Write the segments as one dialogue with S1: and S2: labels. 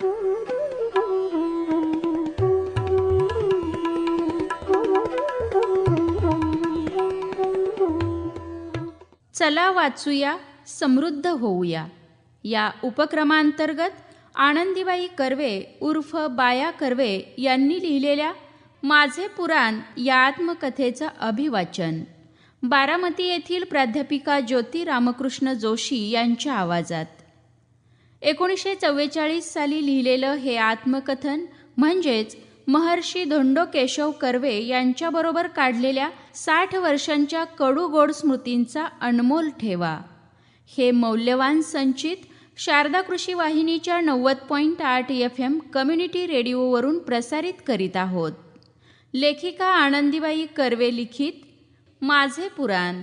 S1: चला वाचूया समृद्ध होऊया. या उपक्रमांतर्गत आनंदीबाई कर्वे उर्फ बाया कर्वे यांनी लिहिलेल्या माझे पुराण या आत्मकथेचं अभिवाचन. बारामती येथील प्राध्यापिका ज्योती रामकृष्ण जोशी यांच्या आवाजात. एकोणीसशे चव्वेचाळीस साली लिहिलेलं हे आत्मकथन म्हणजेच महर्षी धोंडो केशव कर्वे यांच्याबरोबर काढलेल्या साठ वर्षांच्या कडू गोड स्मृतींचा अनमोल ठेवा. हे मौल्यवान संचित शारदा कृषी वाहिनीच्या नव्वद पॉईंट आठ एफ एम कम्युनिटी रेडिओवरून प्रसारित करीत आहोत. लेखिका आनंदीबाई कर्वे लिखित माझे पुराण.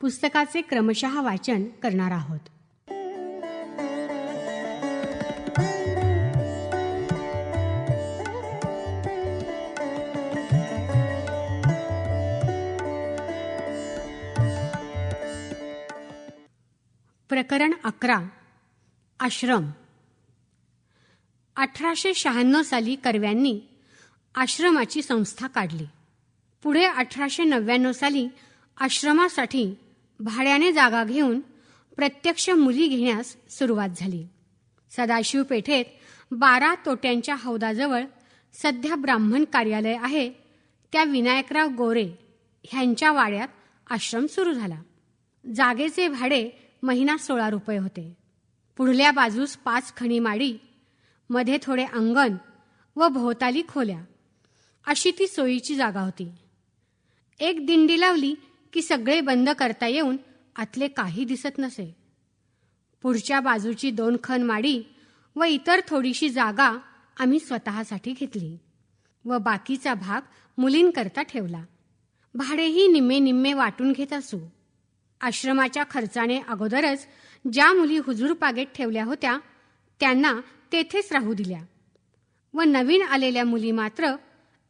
S2: पुस्तकाचे क्रमशः वाचन करणार आहोत. प्रकरण अकरा आश्रम. अठराशे शहाण्णव साली कर्व्यांनी आश्रमाची संस्था काढली. पुढे अठराशे नव्याण्णव साली आश्रमासाठी भाड्याने जागा घेऊन प्रत्यक्ष मुली घेण्यास सुरुवात झाली. सदाशिव पेठेत बारा तोट्यांच्या हौदाजवळ सध्या ब्राह्मण कार्यालय आहे. त्या विनायकराव गोरे ह्यांच्या वाड्यात आश्रम सुरू झाला. जागेचे भाडे महिना सोळा रुपये होते. पुढल्या बाजूस पाच खणी माडी मध्ये थोडे अंगण व भोवताली खोल्या. अशी ती सोयीची जागा होती. एक दिंडी लावली की सगळे बंद करता येऊन आतले काही दिसत नसे. पुढच्या बाजूची दोन खण माडी व इतर थोडीशी जागा आम्ही स्वतःसाठी घेतली व बाकीचा भाग मुलींकरता ठेवला. भाडेही निम्मे निम्मे वाटून घेत असू. आश्रमाच्या खर्चाने अगोदरच ज्या मुली हुजूर पागेत ठेवल्या होत्या त्यांना तेथेच राहू दिल्या व नवीन आलेल्या मुली मात्र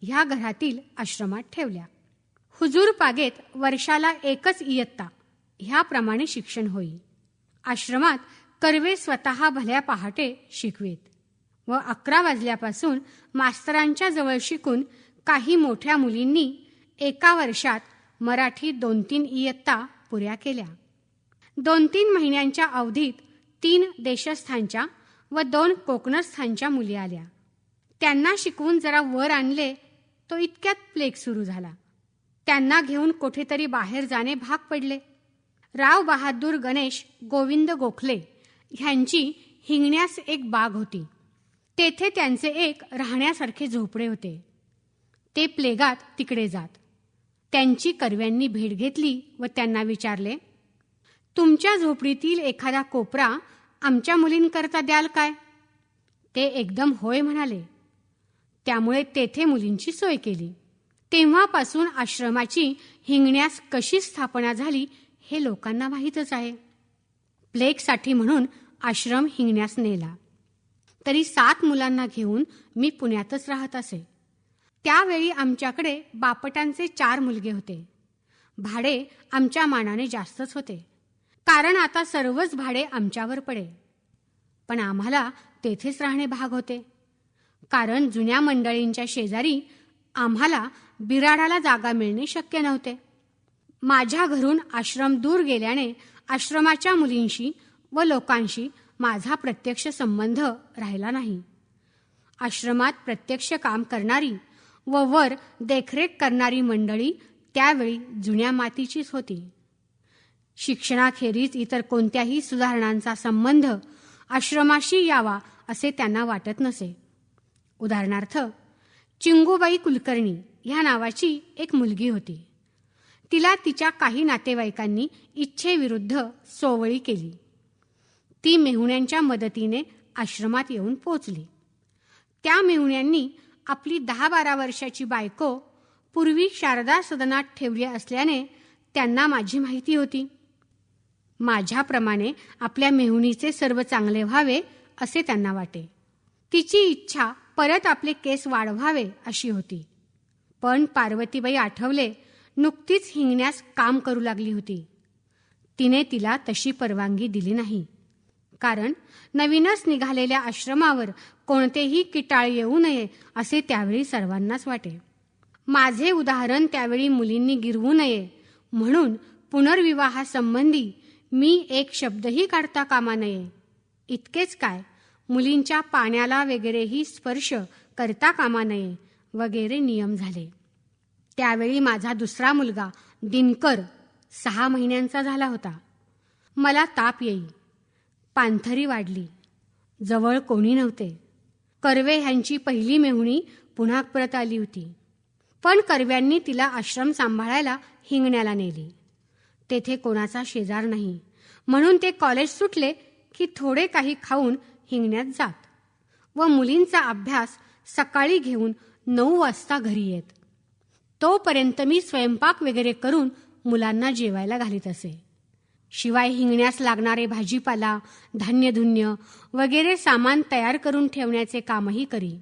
S2: ह्या घरातील आश्रमात ठेवल्या. हुजूर पागेत वर्षाला एकच इयत्ता. ह्याप्रमाणे शिक्षण होई आश्रमात कर्वे स्वतः भल्या पहाटे शिकवेत. व अकरा वाजल्यापासून मास्तरांच्या जवळ शिकून काही मोठ्या मुलींनी एका वर्षात मराठी दोन तीन इयत्ता पुऱ्या केल्या. दोन तीन महिन्यांच्या अवधीत तीन देशस्थांच्या व दोन कोकणस्थांच्या मुली आल्या. त्यांना शिकवून जरा वर आणले तो इतक्यात प्लेग सुरू झाला. त्यांना घेऊन कुठेतरी बाहेर जाणे भाग पडले. राव बहादूर गणेश गोविंद गोखले ह्यांची हिंगण्यास एक बाग होती. तेथे त्यांचे एक राहण्यासारखे झोपडे होते. ते प्लेगात तिकडे जात. त्यांची कर्व्यांनी भेट घेतली व त्यांना विचारले तुमच्या झोपडीतील एखादा कोपरा आमच्या मुलींकरता द्याल काय? ते एकदम होय म्हणाले. त्यामुळे तेथे मुलींची सोय केली. तेव्हापासून आश्रमाची हिंगण्यास कशी स्थापना झाली हे लोकांना माहीतच आहे. प्लेगसाठी म्हणून आश्रम हिंगण्यास नेला. तरी सात मुलांना घेऊन मी पुण्यातच राहत असे. त्यावेळी आमच्याकडे बापटांचे चार मुलगे होते. भाडे आमच्या मानाने जास्तच होते. कारण आता सर्वच भाडे आमच्यावर पडे. पण आम्हाला तेथेच राहणे भाग होते. कारण जुन्या मंडळींच्या शेजारी आम्हाला बिराडाला जागा मिळणे शक्य नव्हते. माझ्या घरून आश्रम दूर गेल्याने आश्रमाच्या मुलींशी व लोकांशी माझा प्रत्यक्ष संबंध राहिला नाही. आश्रमात प्रत्यक्ष काम करणारी व वर देखरेख करणारी मंडळी त्यावेळी जुन्या मातीचीच होती. शिक्षणाखेरीज इतर कोणत्याही सुधारणांचा संबंध आश्रमाशी यावा असे त्यांना वाटत नसे. उदाहरणार्थ चिंगूबाई कुलकर्णी ह्या नावाची एक मुलगी होती. तिला तिच्या काही नातेवाईकांनी इच्छेविरुद्ध सोवळी केली. ती मेहुण्यांच्या मदतीने आश्रमात येऊन पोचली त्या मेहुण्यांनी आपली दहा बारा वर्षाची बायको पूर्वी शारदा सदनात ठेवली असल्याने त्यांना माझी माहिती होती. माझ्याप्रमाणे आपल्या मेहुणीचे सर्व चांगले व्हावे असे त्यांना वाटे. तिची इच्छा परत आपले केस वाढवावे अशी होती. पण पार्वतीबाई आठवले नुकतीच हिंगण्यास काम करू लागली होती. तिने तिला तशी परवानगी दिली नाही. कारण नवीनच निघालेल्या आश्रमावर कोणतेही किटाळ येऊ नये असे त्यावेळी सर्वांनाच वाटे. माझे उदाहरण त्यावेळी मुलींनी गिरवू नये म्हणून पुनर्विवाहासंबंधी मी एक शब्दही काढता कामा नये. इतकेच काय? मुलींच्या पाण्याला वगैरेही स्पर्श करता कामा नये वगैरे नियम झाले. त्यावेळी माझा दुसरा मुलगा दिनकर सहा महिन्यांचा झाला होता. मला ताप येई. पांथरी वाढली. जवळ कोणी नव्हते. कर्वे ह्यांची पहिली मेहुणी पुन्हा परत आली होती. पण कर्व्यांनी तिला आश्रम सांभाळायला हिंगण्याला नेली. तेथे कोणाचा शेजार नाही. म्हणून ते कॉलेज सुटले की थोडे काही खाऊन हिंगण्यात जात व मुलींचा अभ्यास सकाळी घेऊन नऊ वाजता घरी येत. तोपर्यंत मी स्वयंपाक वगैरे करून मुलांना जेवायला घालीत असे. शिवाय हिंगण्यास लागणारे भाजीपाला धान्यधुन्य वगैरे सामान तयार करून ठेवण्याचे कामही करी.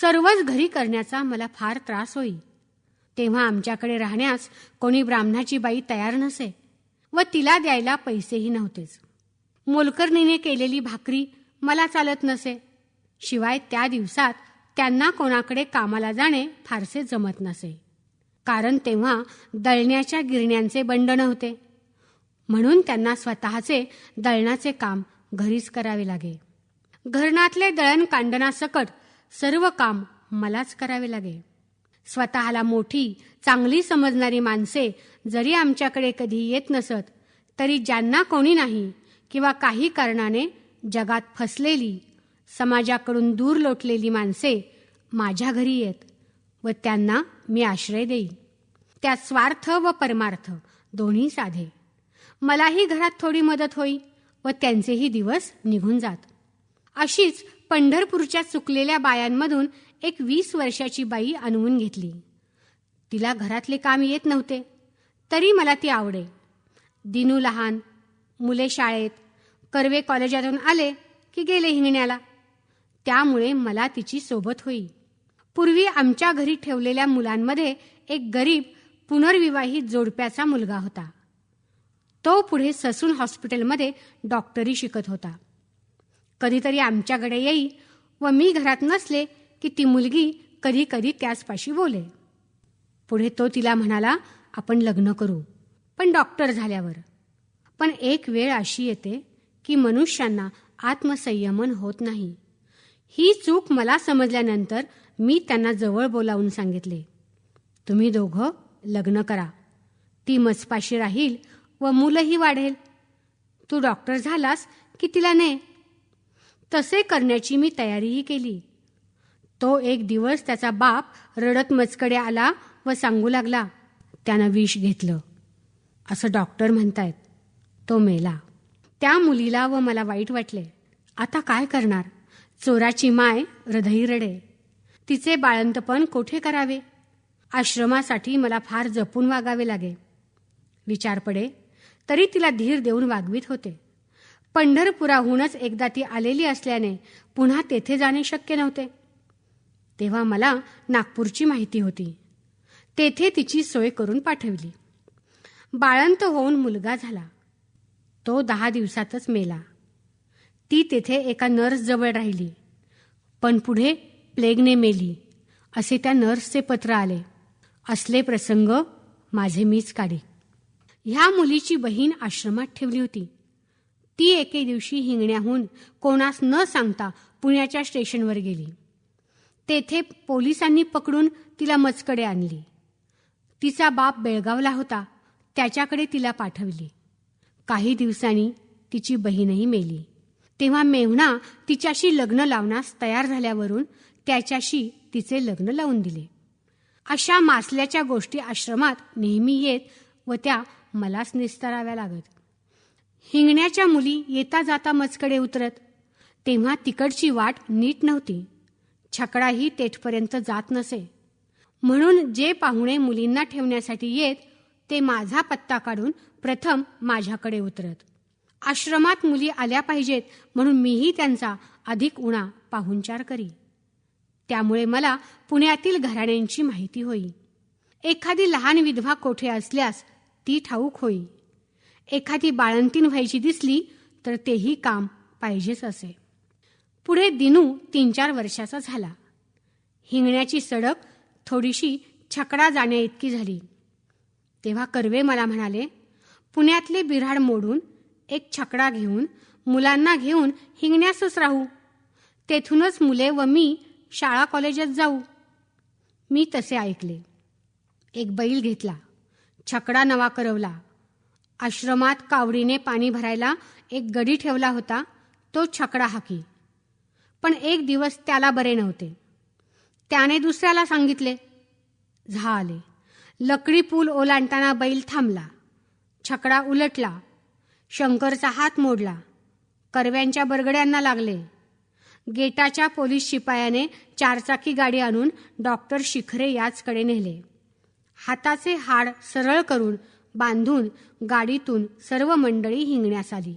S2: सर्वच घरी करण्याचा मला फार त्रास होई. तेव्हा आमच्याकडे राहण्यास कोणी ब्राह्मणाची बाई तयार नसे व तिला द्यायला पैसेही नव्हतेच. मोलकर्णीने केलेली भाकरी मला चालत नसे. शिवाय त्या दिवसात त्यांना कोणाकडे कामाला जाणे फारसे जमत नसे. कारण तेव्हा दळण्याच्या गिरण्यांचे बंड नव्हते म्हणून त्यांना स्वतःचे दळणाचे काम घरीच करावे लागे. घरणातले दळण कांडणासकट सर्व काम मलाच करावे लागे. स्वतःला मोठी चांगली समजणारी माणसे जरी आमच्याकडे कधी येत नसत तरी ज्यांना कोणी नाही किंवा काही कारणाने जगात फसलेली समाजाकडून दूर लोटलेली माणसे माझ्या घरी येत व त्यांना मी आश्रय देईन. त्यात स्वार्थ व परमार्थ दोन्ही साधे. मलाही घरात थोडी मदत होई व त्यांचेही दिवस निघून जात. अशीच पंढरपूरच्या चुकलेल्या बायांमधून एक वीस वर्षाची बाई आणवून घेतली. तिला घरातले काम येत नव्हते. तरी मला ती आवडे. दिनू लहान मुले शाळेत कर्वे कॉलेजातून आले की गेले हिंगण्याला. त्यामुळे मला तिची सोबत होई. पूर्वी आमच्या घरी ठेवलेल्या मुलांमध्ये एक गरीब पुनर्विवाहित जोडप्याचा मुलगा होता. तो पुढे ससून हॉस्पिटलमध्ये डॉक्टरी शिकत होता. कधीतरी आमच्याकडे येई व मी घरात नसले की ती मुलगी कधी कधी त्याचपाशी बोले. पुढे तो तिला म्हणाला आपण लग्न करू. पण डॉक्टर झाल्यावर. पण एक वेळ अशी येते की मनुष्यांना आत्मसंयमन होत नाही. ही चूक मला समजल्यानंतर मी त्यांना जवळ बोलावून सांगितले. तुम्ही दोघं लग्न करा. ती मजपाशी राहील व मुलंही वाढेल. तू डॉक्टर झालास की तिला ने? तसे करण्याची मी तयारीही केली. तो एक दिवस त्याचा बाप रडत मजकडे आला व सांगू लागला त्यानं विष घेतलं. असं डॉक्टर म्हणतायत. तो मेला. त्या मुलीला व मला वाईट वाटले. आता काय करणार? चोराची माय हृदयी रडे. तिचे बाळंतपण कोठे करावे? आश्रमासाठी मला फार जपून वागावे लागे. विचार पडे तरी तिला धीर देऊन वागवीत होते. पंढरपुराहूनच एकदा ती आलेली असल्याने पुन्हा तेथे जाणे शक्य नव्हते. तेव्हा मला नागपूरची माहिती होती. तेथे तिची सोय करून पाठवली. बाळंत होऊन मुलगा झाला. तो दहा दिवसातच मेला. ती तेथे एका नर्सजवळ राहिली. पण पुढे प्लेगने मेली असे त्या नर्सचे पत्र आले. असले प्रसंग माझे मीच काढे. ह्या मुलीची बहीण आश्रमात ठेवली होती. ती एके दिवशी हिंगण्याहून कोणास न सांगता पुण्याच्या स्टेशनवर गेली. तेथे पोलिसांनी पकडून तिला मचकडे आणली. तिचा बाप बेळगावला होता त्याच्याकडे तिला पाठवली. काही दिवसांनी तिची बहीणही मेली. तेव्हा मेव्हणा तिच्याशी लग्न लावण्यास तयार झाल्यावरून त्याच्याशी तिचे लग्न लावून दिले. अशा मासल्याच्या गोष्टी आश्रमात नेहमी येत व त्या मलाच निस्ताराव्या लागत. हिंगण्याच्या मुली येता जाता मचकडे उतरत. तेव्हा तिकडची वाट नीट नव्हती. छकडाही तेथपर्यंत जात नसे. म्हणून जे पाहुणे मुलींना ठेवण्यासाठी येत ते माझा पत्ता काढून प्रथम माझ्याकडे उतरत. आश्रमात मुली आल्या पाहिजेत म्हणून मीही त्यांचा अधिक उणा पाहुणचार करी. त्यामुळे मला पुण्यातील घराण्यांची माहिती होई. एखादी लहान विधवा कोठे असल्यास ती ठाऊक होई. एखादी बाळंतीन व्हायची दिसली तर तेही काम पाहिजेच असे. पुढे दिनू तीन चार वर्षाचा झाला. हिंगण्याची सडक थोडीशी छकडा जाण्या इतकी झाली. तेव्हा कर्वे मला म्हणाले पुण्यातले बिऱ्हाड मोडून एक छकडा घेऊन मुलांना घेऊन हिंगण्यासच राहू. तेथूनच मुले व मी शाळा कॉलेजात जाऊ. मी तसे ऐकले. एक बैल घेतला. छकडा नवा करवला. आश्रमात कावडीने पाणी भरायला एक गडी ठेवला होता. तो छकडा हाकी. पण एक दिवस त्याला बरे नव्हते. त्याने दुसऱ्याला सांगितले. झा आले. लकडी पूल ओलांडताना बैल थांबला. छकडा उलटला. शंकरचा हात मोडला. करव्यांच्या बरगड्यांना लागले. गेटाच्या पोलीस शिपायाने चारचाकी गाडी आणून डॉक्टर शिखरे याचकडे नेले. हाताचे हाड सरळ करून बांधून गाडीतून सर्व मंडळी हिंगण्यास आली.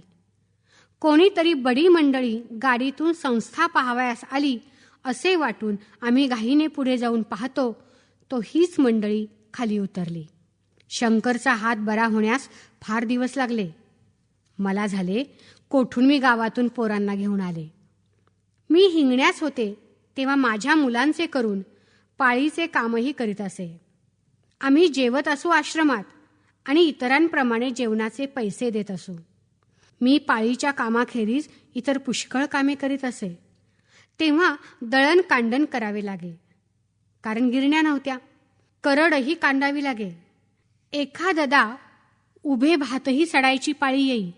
S2: कोणीतरी बडी मंडळी गाडीतून संस्था पाहावयास आली असे वाटून आम्ही घाईने पुढे जाऊन पाहतो तो हीच मंडळी खाली उतरली. शंकरचा हात बरा होण्यास फार दिवस लागले. मला झाले कोठून मी गावातून पोरांना घेऊन आले. मी हिंगण्यास होते तेव्हा माझ्या मुलांचे करून पाळीचे कामही करीत असे. आम्ही जेवत असू आश्रमात आणि इतरांप्रमाणे जेवणाचे पैसे देत असू. मी पाळीच्या कामाखेरीज इतर पुष्कळ कामे करीत असे. तेव्हा दळण कांडण करावे लागे. कारण गिरण्या नव्हत्या. करडही कांडावी लागे. एखाददा उभे भातही सडायची पाळी येई.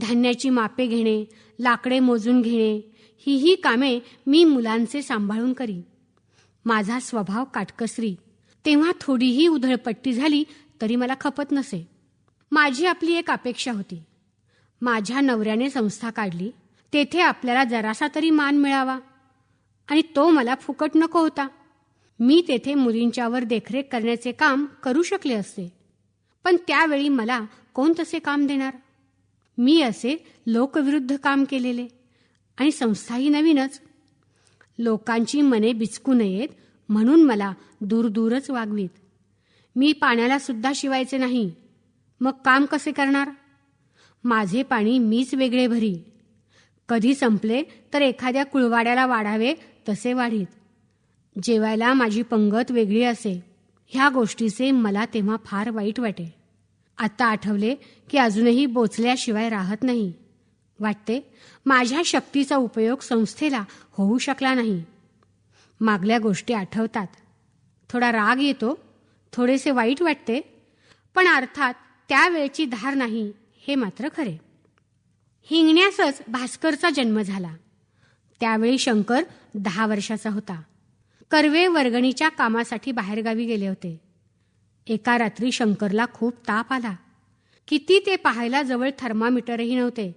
S2: धान्याची मापे घेणे लाकडे मोजून घेणे ही ही कामे मी मुलांचे सांभाळून करी. माझा स्वभाव काटकसरी. तेव्हा थोडीही उधळपट्टी झाली तरी मला खपत नसे. माझी आपली एक अपेक्षा होती. माझ्या नवऱ्याने संस्था काढली. तेथे आपल्याला जरासा तरी मान मिळावा. आणि तो मला फुकट नको होता. मी तेथे मुलींच्यावर देखरेख करण्याचे काम करू शकले असते. पण त्यावेळी मला कोण तसे काम देणार? मी असे लोकविरुद्ध काम केलेले आणि संस्थाही नवीनच. लोकांची मने बिचकू नयेत म्हणून मला दूर दूरच वागवीत. मी पाण्याला सुद्धा शिवायचे नाही. मग काम कसे करणार? माझे पाणी मीच वेगळे भरी. कधी संपले तर एखाद्या कुळवाड्याला वाढावे तसे वाढीत. जेवायला माझी पंगत वेगळी असे. ह्या गोष्टीचे मला तेव्हा फार वाईट वाटे. आता आठवले की अजूनही बोचल्याशिवाय राहत नाही. वाटते माझ्या शक्तीचा उपयोग संस्थेला होऊ शकला नाही. मागल्या गोष्टी आठवतात. थोडा राग येतो थोडेसे वाईट वाटते पण अर्थात त्यावेळची धार नाही हे मात्र खरे. हिंगण्यासच भास्करचा जन्म झाला. त्यावेळी शंकर दहा वर्षाचा होता. कर्वे वर्गणीच्या कामासाठी बाहेरगावी गेले होते. एका रात्री शंकरला खूप ताप आला. किती ते पाहायला जवळ थर्मामीटरही नव्हते.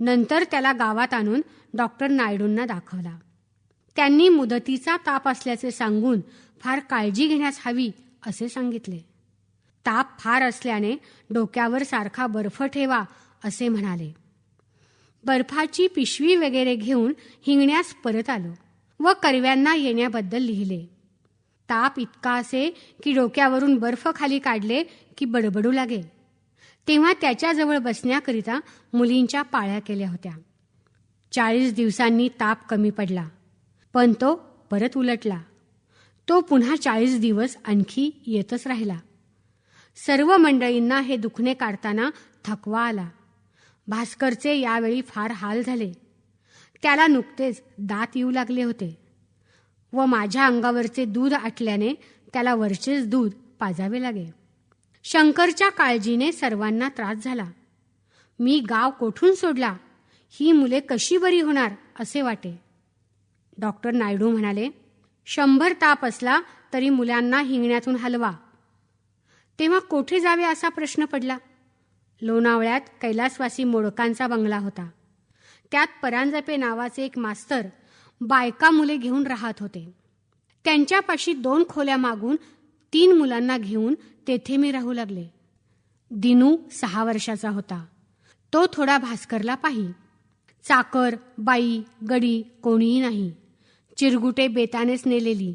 S2: नंतर त्याला गावात आणून डॉक्टर नायडूंना दाखवला. त्यांनी मुदतीचा ताप असल्याचे सांगून फार काळजी घेण्यास हवी असे सांगितले. ताप फार असल्याने डोक्यावर सारखा बर्फ ठेवा असे म्हणाले. बर्फाची पिशवी वगैरे घेऊन हिंगण्यास परत आलो. व कर्व्यांना येण्याबद्दल लिहिले. ताप इतका असे की डोक्यावरून बर्फ खाली काढले की बडबडू लागे. तेव्हा त्याच्याजवळ बसण्याकरिता मुलींच्या पाळ्या केल्या होत्या. चाळीस दिवसांनी ताप कमी पडला पण तो परत उलटला. तो पुन्हा चाळीस दिवस आणखी येतच राहिला. सर्व मंडळींना हे दुखणे काढताना थकवा आला. भास्करचे यावेळी फार हाल झाले. त्याला नुकतेच दात येऊ लागले होते व माझ्या अंगावरचे दूध आटल्याने त्याला वरचेच दूध पाजावे लागे. शंकरच्या काळजीने सर्वांना त्रास झाला. मी गाव कोठून सोडला? ही मुले कशी बरी होणार असे वाटे. डॉक्टर नायडू म्हणाले शंभर ताप असला तरी मुलांना हिंगण्यातून हलवा. तेव्हा कोठे जावे असा प्रश्न पडला? लोणावळ्यात कैलासवासी मोडकांचा बंगला होता. त्यात परांजपे नावाचे एक मास्तर बायका मुले घेऊन राहत होते. त्यांच्यापाशी दोन खोल्या मागून तीन मुलांना घेऊन तेथे मी राहू लागले. दिनू सहा वर्षाचा होता. तो थोडा भास्करला पाही. चाकर बाई गडी कोणीही नाही. चिरगुटे बेतानेच नेलेली.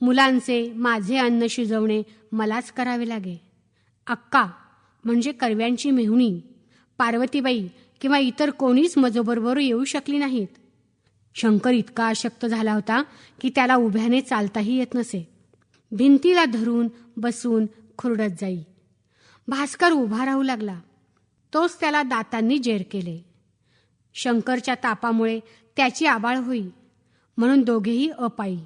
S2: मुलांचे माझे अन्न शिजवणे मलाच करावे लागे. अक्का म्हणजे कर्व्यांची मेहुणी पार्वतीबाई किंवा इतर कोणीच मजोबरोबर येऊ शकली नाहीत. शंकर इतका अशक्त झाला होता की त्याला उभ्याने चालताही येत नसे. भिंतीला धरून बसून खुरडत जाई. भास्कर उभा राहू लागला. तोच त्याला दातांनी जेर केले. शंकरच्या तापामुळे त्याची आबाळ होई. म्हणून दोघेही अपायी.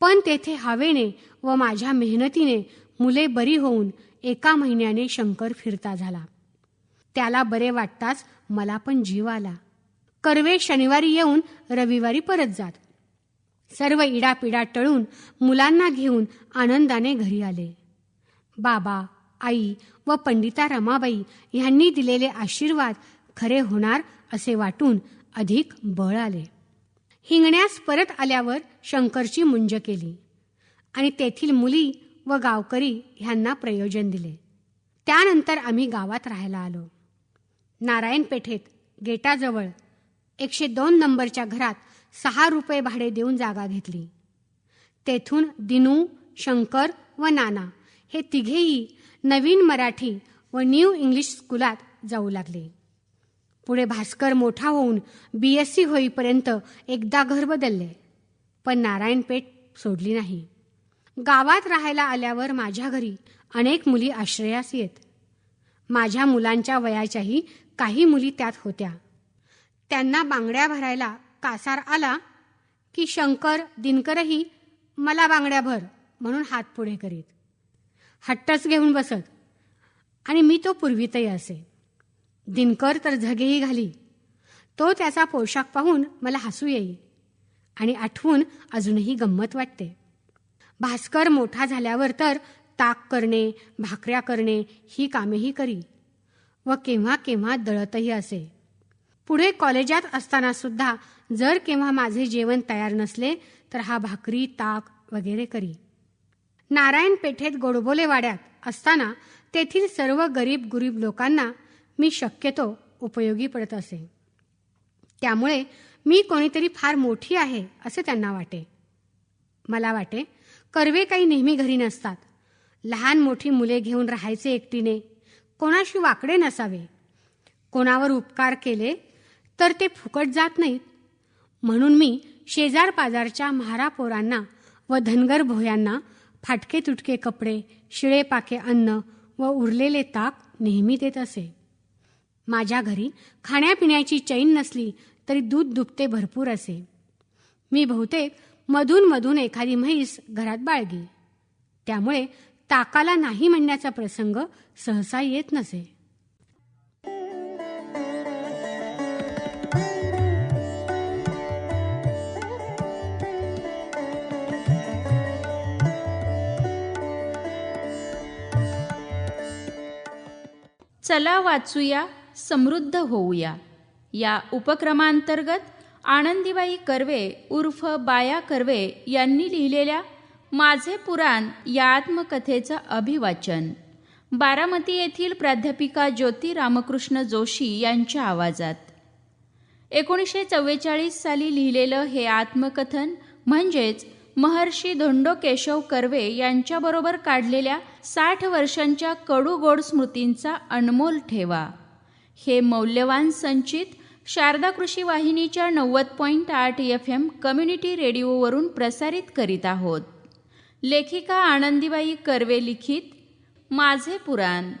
S2: पण तेथे हवेने व माझ्या मेहनतीने मुले बरी होऊन एका महिन्याने शंकर फिरता झाला. त्याला बरे वाटताच मला पण जीव आला. कर्वे शनिवारी येऊन रविवारी परत जात. सर्व इडापिडा टळून मुलांना घेऊन आनंदाने घरी आले. बाबा आई व पंडिता रमाबाई यांनी दिलेले आशीर्वाद खरे होणार असे वाटून अधिक बळ आले. हिंगण्यास परत आल्यावर शंकरची मुंज केली आणि तेथील मुली व गावकरी ह्यांना प्रयोजन दिले. त्यानंतर आम्ही गावात राहायला आलो. नारायण पेठेत गेटाजवळ एकशे दोन नंबरच्या घरात सहा रुपये भाडे देऊन जागा घेतली. तेथून दिनू शंकर व नाना हे तिघेही नवीन मराठी व न्यू इंग्लिश स्कूलात जाऊ लागले. पुढे भास्कर मोठा होऊन बी एस सी होईपर्यंत एकदा घर बदलले पण नारायणपेठ सोडली नाही. गावात राहायला आल्यावर माझ्या घरी अनेक मुली आश्रयास येत. माझ्या मुलांच्या वयाच्याही काही मुली त्यात होत्या. त्यांना बांगड्या भरायला कासार आला की शंकर दिनकरही मला बांगड्या भर म्हणून हात पुढे करीत. हट्टच घेऊन बसत. आणि मी तो पूर्वीतही असे. दिनकर तर झगेही घाली. तो त्याचा पोशाख पाहून मला हसू येई. आणि आठवून अजूनही गंमत वाटते. भास्कर मोठा झाल्यावर तर ताक करणे भाकऱ्या करणे ही कामेही करी. व केव्हा केव्हा दळतही असे. पुढे कॉलेजात असताना सुद्धा जर केव्हा माझे जेवण तयार नसले तर हा भाकरी ताक वगैरे करी. नारायण पेठेत गोडबोले वाड्यात असताना तेथील सर्व गरीब गुरीब लोकांना मी शक्यतो उपयोगी पडत असे. त्यामुळे मी कोणीतरी फार मोठी आहे असे त्यांना वाटे. मला वाटे कर्वे काही नेहमी घरी नसतात. लहान मोठी मुले घेऊन राहायचे एकटीने कोणाशी वाकडे नसावे. कोणावर उपकार केले तर ते फुकट जात नाहीत. म्हणून मी शेजार पाजारच्या महारापोरांना व धनगर भोयांना फाटके तुटके कपडे शिळे पाके अन्न व उरलेले ताक नेहमी देत असे. माझ्या घरी खाण्यापिण्याची चैन नसली तरी दूध दुभते भरपूर असे. मी बहुतेक मधून मधून एखादी म्हैस घरात बाळगी. त्यामुळे ताकाला नाही म्हणण्याचा प्रसंग सहसा येत नसे.
S1: चला वाचूया समृद्ध होऊया. या उपक्रमांतर्गत आनंदीबाई कर्वे उर्फ बाया कर्वे यांनी लिहिलेल्या माझे पुराण या आत्मकथेचं अभिवाचन. बारामती येथील प्राध्यापिका ज्योती रामकृष्ण जोशी यांच्या आवाजात. एकोणीसशे चव्वेचाळीस साली लिहिलेलं हे आत्मकथन म्हणजेच महर्षी धोंडो केशव कर्वे यांच्याबरोबर काढलेल्या साठ वर्षांच्या कडूगोड स्मृतींचा अनमोल ठेवा. हे मौल्यवान संचित शारदा कृषी वाहिनीच्या नव्वद पॉईंट आठ एफ एम कम्युनिटी रेडिओवरून प्रसारित करीत आहोत. लेखिका आनंदीबाई कर्वे लिखित माझे पुराण.